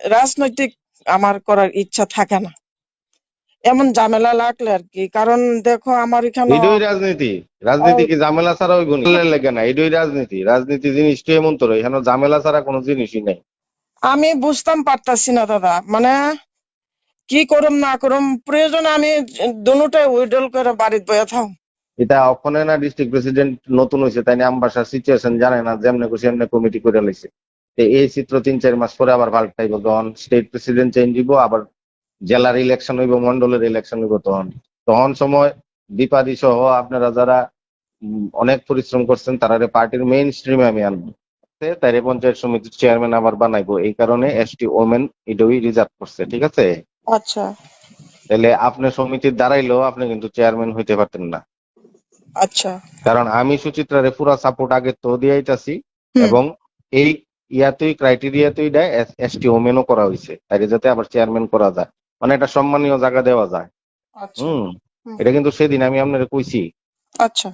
রাজনৈতিক আমার করার ইচ্ছা থাকে না। এমন ঝামেলা লাগলে আর কি কারণ দেখো আমার এখানে এটাই রাজনীতি। রাজনীতি কি ঝামেলা ছাড়া ওই গুণ লেগে না এটাই রাজনীতি। রাজনীতি জিনিসটা এমন তো এখানে ঝামেলা ছাড়া কোনো জিনিসই নাই। আমি বুঝতাম পারতাছি না দাদা মানে কি করম না করুম প্রয়োজন আমি দুটাই উইডল করে বাড়িতে বয়ে থাও। এটা ওখানে না ডিস্ট্রিক্ট প্রেসিডেন্ট নতুন হয়েছে তাই না আমবাসার সিচুয়েশন জানে না যেমনে খুশি এমনি কমিটি করে লাইছে। এই চিত্র তিন চার মাস পরে আবার পাল্টাইব তখন স্টেট প্রেসিডেন্ট চেঞ্জ হইব আবার জেলার ইলেকশন হইব মন্ডলের ইলেকশন হইব তখন। তখন সময় বিপাদি সহ আপনারা যারা অনেক পরিশ্রম করছেন তারা পার্টির মেইন স্ট্রিমে আমি আনব। তাই পঞ্চায়েত সমিতির চেয়ারম্যান আবার বানাইবো। এই কারণে এসটি ওমেন এটাই রিজার্ভ করছে ঠিক আছে? আচ্ছা। তাহলে আপনি সমিতির দাঁড়াইলেও আপনি কিন্তু চেয়ারম্যান হইতে পারতেন না। আচ্ছা। কারণ আমি সুচিত্রারে পুরা সাপোর্ট আগে তো দিয়াইতাছি। এবং এই ইয়াতেই ক্রাইটেরিয়াতেই দেয় এসটি ওমেনও করা হয়েছে তাই যাতে আবার চেয়ারম্যান করা যায়। মানে একটা সম্মানীয় জায়গা দেওয়া যায়। আচ্ছা। হুম। এটা কিন্তু সেদিন আমি আপনারে কইছি। আচ্ছা।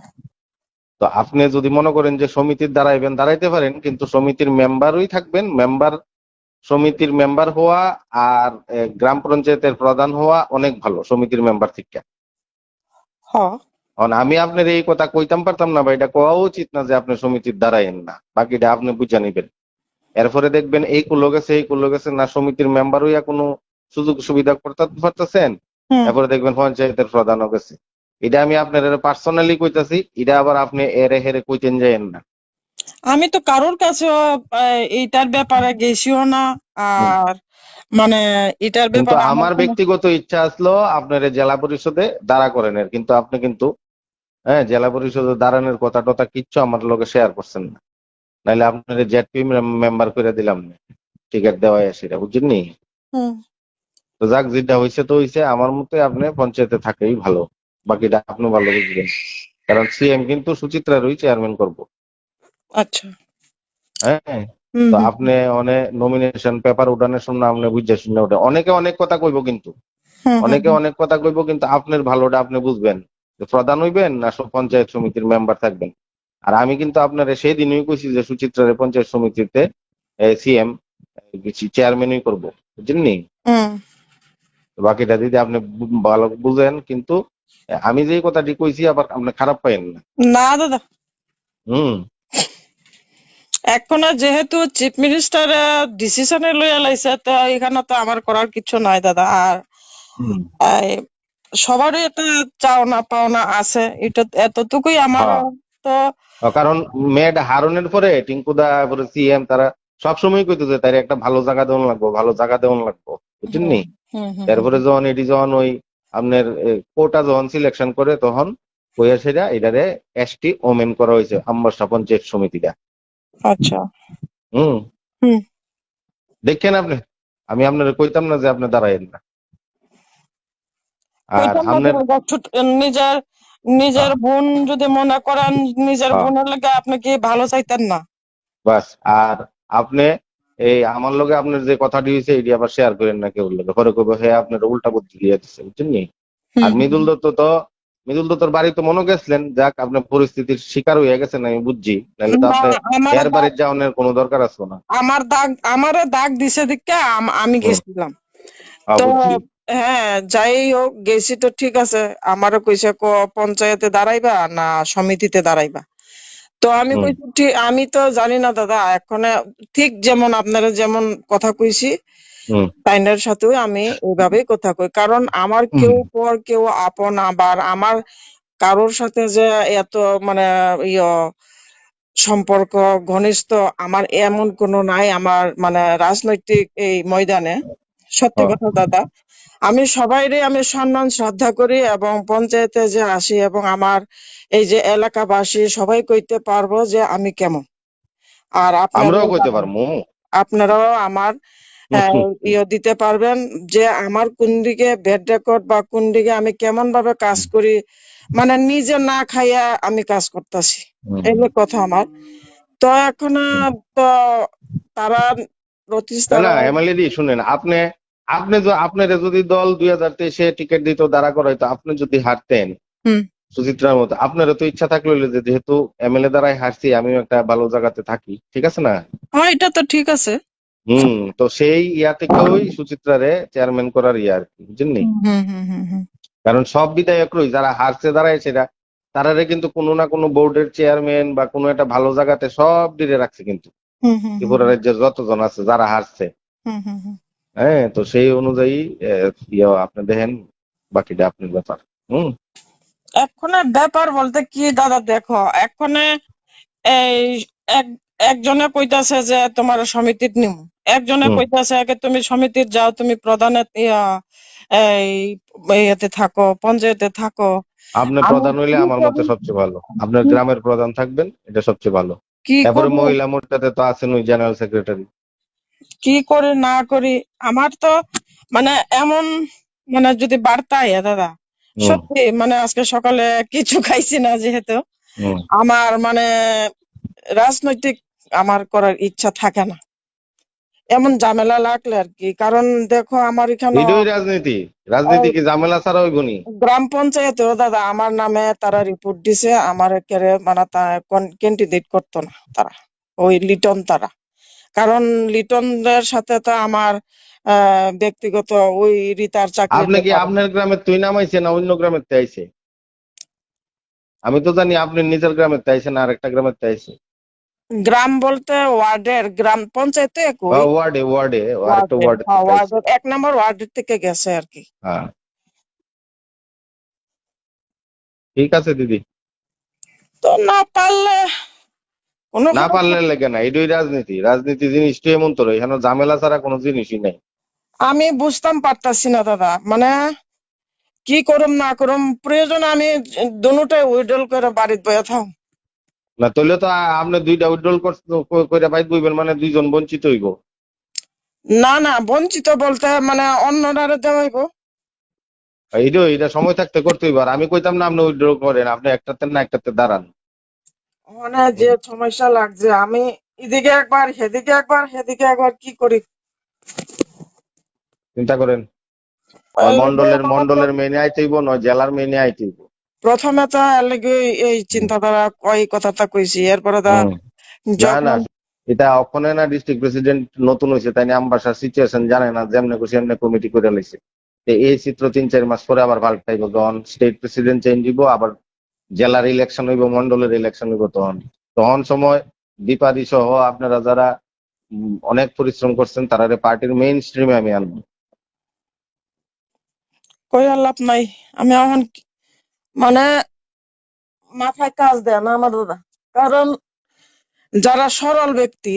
তো আপনি যদি মনে করেন যে সমিতির দাঁড়াইবেন দাঁড়াইতে পারেন কিন্তু সমিতির মেম্বারই থাকবেন। মেম্বার সমিতির মেম্বার হওয়া আর গ্রাম পঞ্চায়েতের প্রধান হওয়া অনেক ভালো সমিতির মেম্বার থেকে আমি আপনার এই কথা কইতাম পারতাম না বা এটা কোয়া উচিত না যে আপনি সমিতির দাঁড়াইন না। বাকিটা আপনি বুঝা নিবেন। এরপরে দেখবেন এই কুলো গেছে এই কুলো গেছে না সমিতির মেম্বার হইয়া কোনো সুযোগ সুবিধা করতে পারতেছেন? এরপরে দেখবেন পঞ্চায়েতের প্রধানও গেছে এটা আমি আপনার পার্সোনালি কইতাছি এটা আবার আপনি এরে হেরে কইতেন যাইন না। আমি তো কারোর কাছে এইটার ব্যাপারে গেছিও না আর মানে এটার ব্যাপারে আমার ব্যক্তিগত ইচ্ছা আসলো আপনার জেলা পরিষদে দাঁড়া করেন কিন্তু আপনি কিন্তু হ্যাঁ জেলা পরিষদে দাঁড়ানোর কথা টথা কিচ্ছু আমার লগে শেয়ার করছেন না। নাইলে আপনার জেডপি মেম্বার করে দিলাম টিকিট দেওয়া সেটা বুঝছেন নি? তো যাক যেটা হয়েছে তো হয়েছে আমার মতে আপনি পঞ্চায়েতে থাকেই ভালো। বাকিটা আপনি ভালো বুঝবেন। কারণ সিএম কিন্তু সুচিত্রারই চেয়ারম্যান করব। আচ্ছা। হ্যাঁ? তো আপনি অনেক নমিনেশন পেপার উঠানোর সময় আপনি বুঝে শুনে ওঠে অনেকে অনেক কথা কইব কিন্তু। অনেকে অনেক কথা কইব কিন্তু আপনার ভালোটা আপনি বুঝবেন। যে প্রধান হইবেন না সব পঞ্চায়েত সমিতির মেম্বার থাকবেন। আর আমি কিন্তু আপনার সেই দিনই কইছি যে সুচিত্রার পঞ্চায়েত সমিতিতে সিএম চেয়ারম্যানই করব বুঝলেন নি হুম, তো বাকিটা যদি আপনি ভালো বুঝেন কিন্তু আমি যে কথাটি কইছি আবার আপনি খারাপ পাইেন না। না দাদা। হুম। এখন যেহেতু চিফ মিনিস্টার ডিসিশনে লইয়া লাইছে তো এখানে তো আমার করার কিছু নাই দাদা। আর সবারই একটা চাওনা পাওনা আছে। এটা এতটুকুই আমার হ্যাঁ। তো কারণ মেয়েটা হারনের পরে টিঙ্কুদা পরে সিএম তারা সবসময় কইতেছে তার একটা ভালো জায়গা দেওয়ান লাগবো ভালো জায়গা দেওয়ান লাগবো বুঝছেন নি? হুম, হুম, তারপরে যখন এটি যখন ওই আপনার কোটা যখন সিলেকশন করে তখন কইয়া সেটা এটারে এসটি ওমেন করা হয়েছে আম্বাসা পঞ্চায়েত সমিতিটা। আচ্ছা। হুম। দেখেন আপনি আমি আপনার কইতাম না যে আপনি দাঁড়াইেন না। আর আপনার নিজের নিজের বোন যদি মনে করেন নিজের। বোনের লাগে আপনি কি ভালো চাইতেন না? বাস আর আপনি এই আমার লগে আপনার যে কথাটি হয়েছে এটি আবার শেয়ার করেন না কেউ লগে? পরে কইব হ্যাঁ আপনার উল্টা বুদ্ধি দিয়ে দিচ্ছে বুঝছেন নি? আর মৃদুল দত্ত তো মৃদুল দত্তর বাড়ি তো মনে গেছিলেন যাক আপনার পরিস্থিতির শিকার হয়ে গেছেন আমি বুঝছি। নাহলে তো আপনি এর বাড়ির যাওয়ানোর কোনো দরকার আছে না। আমার দাগ আমারে দাগ দিছে দিকে আম- গেছিলাম তো। হ্যাঁ যাই হোক গেছি তো ঠিক আছে। আমারও কইছে ক পঞ্চায়েতে দাঁড়াইবা না সমিতিতে দাঁড়াইবা? তো আমি কইছি ঠিক আমি তো জানি না দাদা। এখন ঠিক যেমন আপনারা যেমন কথা কইছি তাইনের সাথেও আমি ওইভাবেই কথা কই। কারণ আমার কেউ পর কেউ আপন আবার আমার কারোর সাথে যে এত মানে ইয়ে সম্পর্ক ঘনিষ্ঠ আমার এমন কোনো নাই। আমার মানে রাজনৈতিক এই ময়দানে। সত্যি হ্যাঁ। কথা দাদা আমি সবাইরে আমি সম্মান শ্রদ্ধা করি এবং পঞ্চায়েতে যে আসি এবং আমার এই যে এলাকাবাসী সবাই কইতে পারব যে আমি কেমন আর আপনারাও আমরাও কইতে। পারব আপনারাও আমার ইয়ে দিতে পারবেন যে আমার কোন দিকে ব্যাড রেকর্ড বা কোন দিকে আমি কেমন ভাবে কাজ করি মানে নিজে না খাইয়া আমি কাজ করতেছি। এই কথা আমার তো এখন তো তারা না তারা শুনেন আপনি আপনি আপনার যদি দল দুই হাজার তেইশে টিকিট দিত দাঁড়া করাইতো আপনি যদি হারতেন সুচিত্রার মতো আপনারও তো ইচ্ছা থাকল যে যেহেতু এমএলএ দ্বারাই হারছি আমিও একটা ভালো জায়গাতে থাকি ঠিক আছে না? হ্যাঁ এটা তো ঠিক আছে। হুম তো সেই ইয়া থেকেই সুচিত্রারে চেয়ারম্যান করার ইয়া আর কি কারণ সব বিধায়ক রই যারা হারছে দাঁড়ায় সেটা তারারে কিন্তু কোনো না কোনো বোর্ডের চেয়ারম্যান বা কোনো একটা ভালো জায়গাতে সব দিকে রাখছে কিন্তু। ত্রিপুরা রাজ্যের যতজন আছে যারা হারছে। হ্যাঁ তো সেই অনুযায়ী আপনি দেখেন বাকিটা আপনার ব্যাপার। হুম? এক্ষণে ব্যাপার বলতে কি দাদা দেখো এক্ষণে এই এক একজনে কইতাছে যে তোমার সমিতির নিম। একজনে কইতাছে যে তুমি সমিতির যাও তুমি এই ইয়েতে থাকো পঞ্চায়েতে থাকো। আপনি প্রধান হইলে আমার মতে সবচেয়ে ভালো। আপনার গ্রামের প্রধান থাকবেন এটা সবচেয়ে ভালো। কি তারপরে মহিলা মোর্চাতে তো আছেন ওই জেনারেল সেক্রেটারি কি করি না করি আমার তো মানে এমন মানে যদি বার্তা আয়া দাদা সত্যি মানে আজকে সকালে কিছু খাইছি না যেহেতু। আমার মানে রাজনৈতিক আমার করার ইচ্ছা থাকে না। এমন ঝামেলা লাগলে আর কি। কারণ দেখো আমার এখানে রাজনীতি। রাজনীতি কি ঝামেলা ছাড়া নি? গ্রাম পঞ্চায়েতেও দাদা আমার নামে তারা রিপোর্ট দিছে আমার একেবারে মানে ক্যান্ডিডেট করতো না তারা ওই লিটন তারা। কারণ লিটনদের সাথে তো আমার ব্যক্তিগত ওই রিতার চাকরি আপনি কি আপনার গ্রামে তুই নামাইছে না অন্য গ্রামের তে আইছে? আমি তো জানি আপনি নিজের গ্রামের তে আইছে না আরেকটা গ্রামের তে আইছে। গ্রাম বলতে ওয়ার্ডের গ্রাম পঞ্চায়েতে ওয়ার্ডে ওয়ার্ডে ওয়ার্ডের, ওয়ার্ডে হ্যাঁ, এক নম্বর ওয়ার্ডের থেকে গেছে আর কি। হ্যাঁ। ঠিক আছে দিদি। তো না পারলে না পারলে লেগে না এটাই রাজনীতি। রাজনীতি জিনিসটাই এমন তো এখানে ঝামেলা ছাড়া কোনো জিনিসই নাই। আমি বুঝতাম পারতাছি না দাদা। মানে কি করুম না করুম প্রয়োজন আমি দুটাই উইড্রল করে বাড়িতে বয়ে থাও না তাহলে তো আপনি দুইটা উইড্রল করে বাইক বইবেন মানে দুইজন বঞ্চিত হইব। না না বঞ্চিত বলতে মানে অন্যরা দেওয়াইবো। এইটা এটা সময় থাকতে করতে হইব। আর আমি কইতাম না আপনি উইড্রল করেন আপনি একটাতে না একটাতে দাঁড়ান। মানে যে সমস্যা লাগছে আমি এদিকে একবার সেদিকে একবার সেদিকে একবার কি করি? চিন্তা করেন। মন্ডলের মন্ডলের মেনে আইতে হইব নয় জেলার মেনে আইতে হইব। প্রথমে তো এই চিন্তাধারা কই কথাটা কইছি। এরপরে তো না না এটা না ডিস্ট্রিক্ট প্রেসিডেন্ট নতুন হয়েছে তাই আমবাসার সিচুয়েশন জানে না যেমনে খুশি এমনি কমিটি করে লাইছে। এই চিত্র তিন চার মাস পরে আবার পাল্টাইব তখন। স্টেট প্রেসিডেন্ট চেঞ্জ হইব আবার জেলার ইলেকশন হইব মন্ডলের ইলেকশন হইব তখন। তখন সময় দীপাদি সহ আপনারা যারা অনেক পরিশ্রম করছেন তারা পার্টির মেইন স্ট্রিমে আমি আনব। কই আর লাভ নাই। আমি এখন মানে মাথায় কাজ দেয় না আমার দাদা। কারণ যারা সরল ব্যক্তি,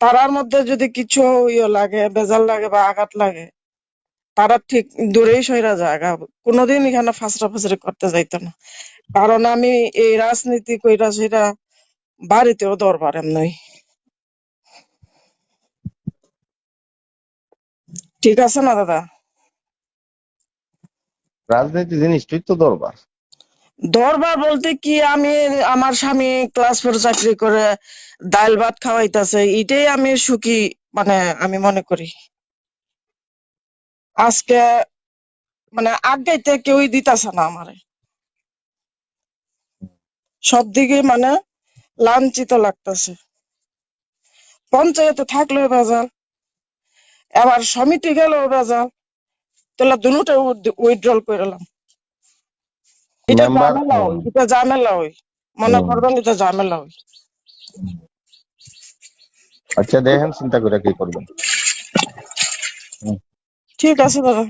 তারার মধ্যে যদি কিছু ইয়ে লাগে বেজাল লাগে বা আঘাত লাগে, তারা ঠিক দূরেই সইরা জায়গা কোনোদিন এখানে ফাঁসরা ফাঁসরি করতে যাইতো না। কারণ আমি এই রাজনীতি কইরা সেটা বাড়িতেও দরবার এমনি ঠিক আছে না দাদা? রাজনীতি জিনিসটাই তো দরবার। দরবার বলতে কি, আমি আমার স্বামী ক্লাস ফোর চাকরি করে ডাল ভাত খাওয়াইতেছে, এটাই আমি সুখী মানে আমি মনে করি। আজকে মানে আগাইতে কেউই দিতাছে না আমারে। সব দিকে মানে লাঞ্ছিত লাগতেছে। পঞ্চায়েতে থাকলেও ভেজাল এবার সমিতি গেলেও ভেজাল তাহলে দুটা উইথড্রল করলাম এটা ঝামেলা হয় এটা ঝামেলা হয়। মনে। করবেন এটা ঝামেলা হয়। আচ্ছা দেখেন চিন্তা করে কি করবেন। ঠিক আছে দাদা।